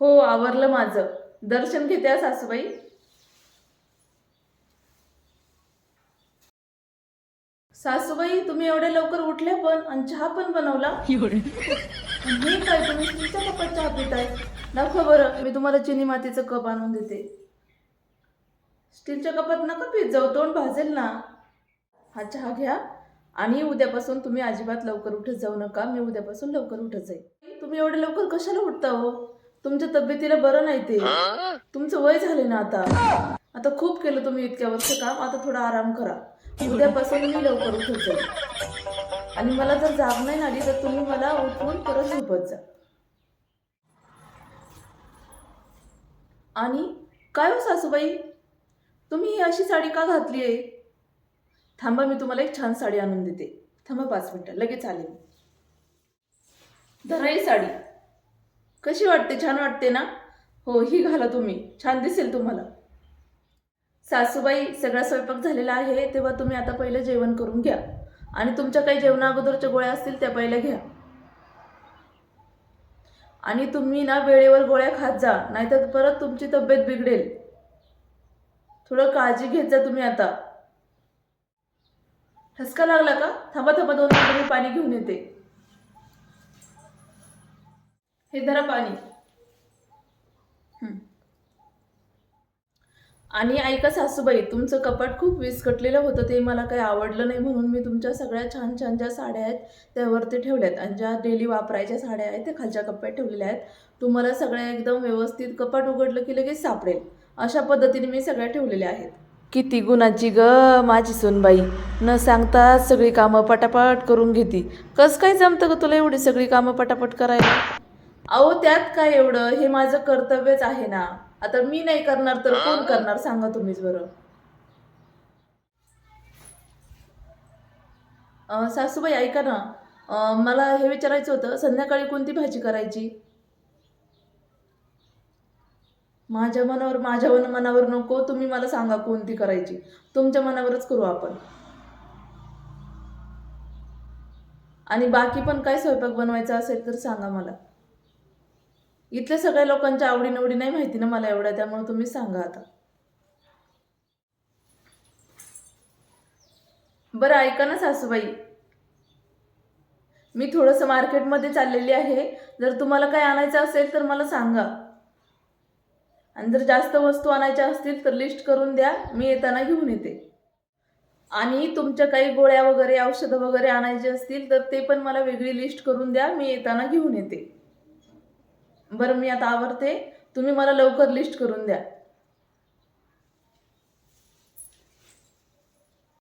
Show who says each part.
Speaker 1: हो आवरलं माझं. दर्शन घेते हा सासूबाई. सासूबाई तुम्ही एवढ्या लवकर उठल्या पण आणि चहा पण बनवला? हे काय तुम्ही तुमच्या कपात चहा पिताय? दाखवा बरं मी तुम्हाला चिनी मातीचं कप आणून देते. स्टीलच्या कपात नका पित जाऊ तोंड भाजेल ना. हा चहा घ्या. आणि उद्यापासून तुम्ही अजिबात लवकर उठत जाऊ नका. मी उद्यापासून लवकर उठत जाईल तुम्ही एवढे लवकर कशाला उठता हो? तुमच्या तब्येतीला बरं नाही ते. तुमचं वय झाले ना आता. आता खूप केलं तुम्ही इतक्या वर्ष काम. आता थोडा आराम करा. उद्यापासून मी लवकर उठत जाईल. आणि मला जर जाग नाही आली तर तुम्ही मला उठवून परत झोपत जा. आणि काय हो सासूबाई? तुम्ही ही अशी साडी का घातली आहे थांबा मी तुम्हाला एक छान साडी आणून देते. थांबा पाच मिनटं लगेच आले मी. साडी. कशी वाटते? छान वाटते ना? हो ही घाला तुम्ही. छान दिसेल तुम्हाला. सासूबाई सगळा स्वयंपाक झालेला आहे तेव्हा तुम्ही आता पहिलं जेवण करून घ्या. आणि तुमच्या काही जेवणा अगोदरच्या गोळ्या असतील त्या पहिल्या घ्या. आणि तुम्ही ना वेळेवर गोळ्या खात जा नाहीतर परत तुमची तब्येत बिघडेल. थोडं काळजी घेत जा तुम्ही आता. ठसका लागला का? थांबा थांबा दोन मिनिटं मी पाणी घेऊन येते. हे धरा पाणी. आणि ऐका सासूबाई तुमचं कपाट खूप विस्कटलेलं होतं ते मला काही आवडलं नाही म्हणून मी तुमच्या सगळ्या छान छान ज्या साड्या आहेत त्यावरती ठेवल्यात. आणि ज्या डेली वापरायच्या साड्या आहेत त्या खालच्या कप्प्यात ठेवलेल्या आहेत. तुम्हाला सगळ्या एकदम व्यवस्थित कपाट उघडलं की लगेच सापडेल. अशा पद्धतीने मी सगळ्या ठेवलेल्या आहेत. किती गुणाची ग माझी सोनबाई. न सांगता सगळी कामं पटापट करून घेती. कसं काय जमतं ग तुला एवढी सगळी कामं पटापट करायला? अहो त्यात काय एवढं? हे माझं कर्तव्यच आहे ना. आता मी नाही करणार तर कोण करणार? सांगा तुम्हीच बरं. अं, सासूबाई ऐका ना. अं, मला हे विचारायचं होतं संध्याकाळी कोणती भाजी करायची? माझ्या मनावर माझ्या वन- मनावर नको तुम्ही मला सांगा कोणती करायची. तुमच्या मनावरच करू आपण. आणि बाकी पण काय स्वयंपाक बनवायचा असेल तर सांगा मला. इथल्या सगळ्या लोकांच्या आवडीनिवडी नाही माहिती ना मला एवढ्या त्यामुळे तुम्ही सांगा आता. बरं ऐका ना सासूबाई. मी थोडंसं मार्केटमध्ये चाललेली आहे. जर तुम्हाला काय आणायचं असेल तर मला सांगा. आणि जर जास्त वस्तू आणायच्या असतील तर लिस्ट करून द्या. मी येताना घेऊन येते. आणि तुमच्या काही गोळ्या वगैरे औषधं वगैरे आणायचे असतील तर ते पण मला वेगळी लिस्ट करून द्या. मी येताना घेऊन येते. बरं मी आता आवरते. तुम्ही मला लवकर लिस्ट करून द्या.